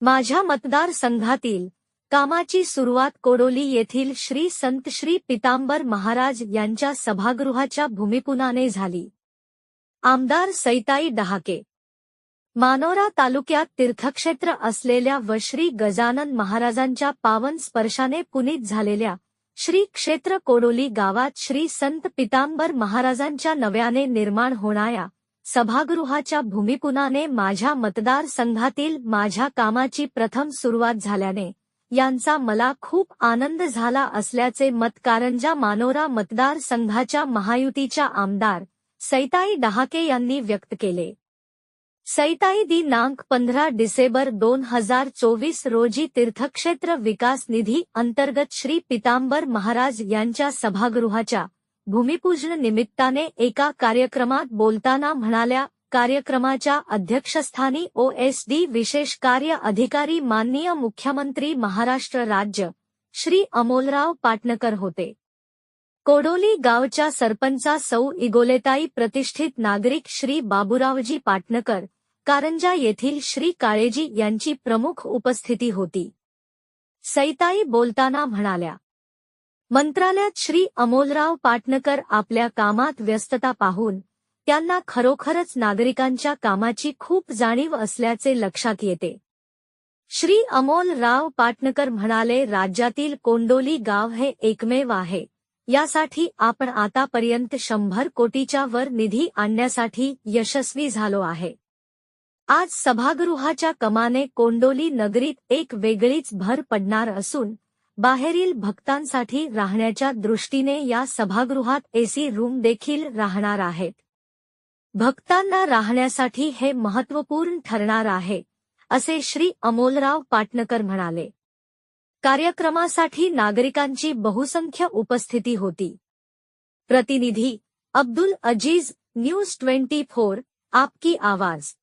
माझ्या मतदारसंघातील कामाची सुरुवात कोडोली येथील श्री संत श्री पितांबर महाराज यांच्या सभागृहाच्या भूमिपुनाने झाली. आमदार सैताई डहाके. मानोरा तालुक्यात तीर्थक्षेत्र असलेल्या व श्री गजानन महाराजांच्या पावन स्पर्शाने पुनीत झालेल्या श्री क्षेत्र कोडोली गावात श्री संत पितांबर महाराजांच्या नव्याने निर्माण होणाऱ्या सभागृहाच्या भूमिपुनाने माझ्या मतदारसंघातील माझ्या कामाची प्रथम सुरुवात झाल्याने यांचा मला खूप आनंद झाला असल्याचे मत कारंजा मानोरा मतदारसंघाच्या महायुतीच्या आमदार सैताई डहाके यांनी व्यक्त केले. सैताई दिनांक पंधरा डिसेंबर दोन हजार चोवीस रोजी तीर्थक्षेत्र विकास निधी अंतर्गत श्री पितांबर महाराज यांच्या सभागृहाच्या भूमिपूजन निमित्ताने एका कार्यक्रमात बोलताना म्हणाल्या कार्यक्रमाच्या अध्यक्षस्थानी ओएसडी विशेष कार्य अधिकारी माननीय मुख्यमंत्री महाराष्ट्र राज्य श्री अमोलराव पाटणकर होते. कोडोली गावच्या सरपंचा सौ इगोलेताई प्रतिष्ठित नागरिक श्री बाबूरावजी पाटणकर कारंजा येथील श्री काळेजी यांची प्रमुख उपस्थिती होती. सैताई बोलताना म्हणाल्या मंत्रालयात श्री अमोलराव पाटणकर आपल्या कामात व्यस्तता पाहून त्यांना खरोखरच नागरिकांच्या कामाची खूप जाणीव असल्याचे लक्षात येते. श्री अमोलराव पाटणकर म्हणाले राज्यातील कोंडोली गाव हे एकमेव आहे. यासाठी आपण आतापर्यंत शंभर कोटीच्या वर निधी आणण्यासाठी यशस्वी झालो आहे. आज सभागृहाच्या कमाने कोंडोली नगरीत एक वेगळीच भर पडणार असून बाहेरील भक्तांसाठी राहण्याच्या दृष्टीने या सभागृहात एसी रूम देखील राहणार आहेत. भक्तांना राहण्यासाठी हे महत्त्वपूर्ण ठरणार आहे असे श्री अमोलराव पाटणकर म्हणाले. कार्यक्रमासाठी नागरिकांची बहुसंख्य उपस्थिती होती. प्रतिनिधी Abdul Aziz news twenty four आपकी आवाज.